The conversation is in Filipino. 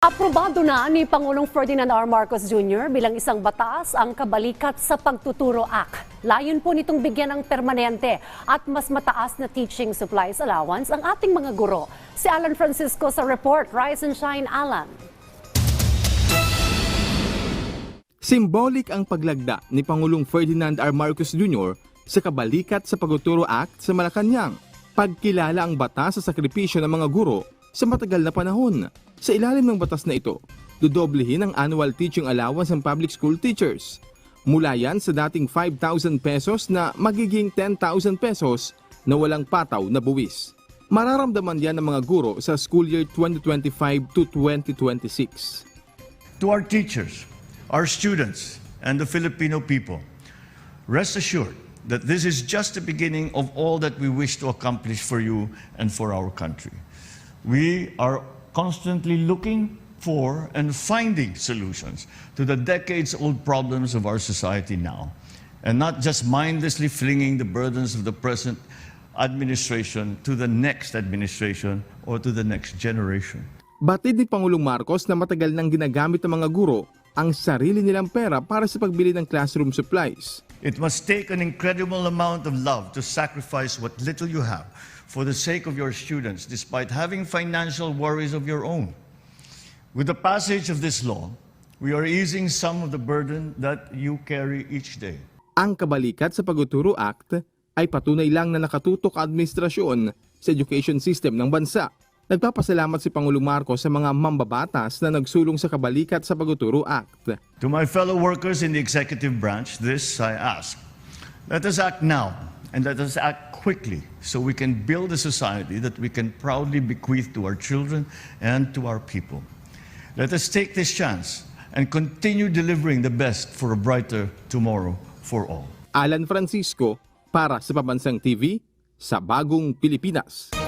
Aprobado na ni Pangulong Ferdinand R. Marcos Jr. bilang isang batas ang Kabalikat sa Pagtuturo Act. Layon po nitong bigyan ng permanente at mas mataas na teaching supplies allowance ang ating mga guro. Si Alan Francisco sa report. Rise and shine, Alan. Symbolic ang paglagda ni Pangulong Ferdinand R. Marcos Jr. sa Kabalikat sa Pagtuturo Act sa Malacanang. Pagkilala ang batas sa sakripisyo ng mga guro sa matagal na panahon. Sa ilalim ng batas na ito, dodoblehin ang annual teaching allowance ng public school teachers. Mula yan sa dating 5,000 pesos na magiging 10,000 pesos na walang pataw na buwis. Mararamdaman yan ng mga guro sa school year 2025 to 2026. To our teachers, our students, and the Filipino people, rest assured that this is just the beginning of all that we wish to accomplish for you and for our country. We are constantly looking for and finding solutions to the decades old problems of our society now, and not just mindlessly flinging the burdens of the present administration to the next administration or to the next generation. Batid ni Pangulong Marcos na matagal nang ginagamit ng mga guro ang sarili nilang pera para sa pagbili ng classroom supplies. It must take an incredible amount of love to sacrifice what little you have for the sake of your students, despite having financial worries of your own. With the passage of this law, we are easing some of the burden that you carry each day. Ang Kabalikat sa Pagtuturo Act ay patunay lang na nakatutok ang administrasyon sa education system ng bansa. Nagpapasalamat si Pangulong Marcos sa mga mambabatas na nagsulong sa Kabalikat sa Pagtuturo Act. To my fellow workers in the executive branch, this I ask. Let us act now and let us act quickly so we can build a society that we can proudly bequeath to our children and to our people. Let us take this chance and continue delivering the best for a brighter tomorrow for all. Alan Francisco para sa Pambansang TV sa Bagong Pilipinas.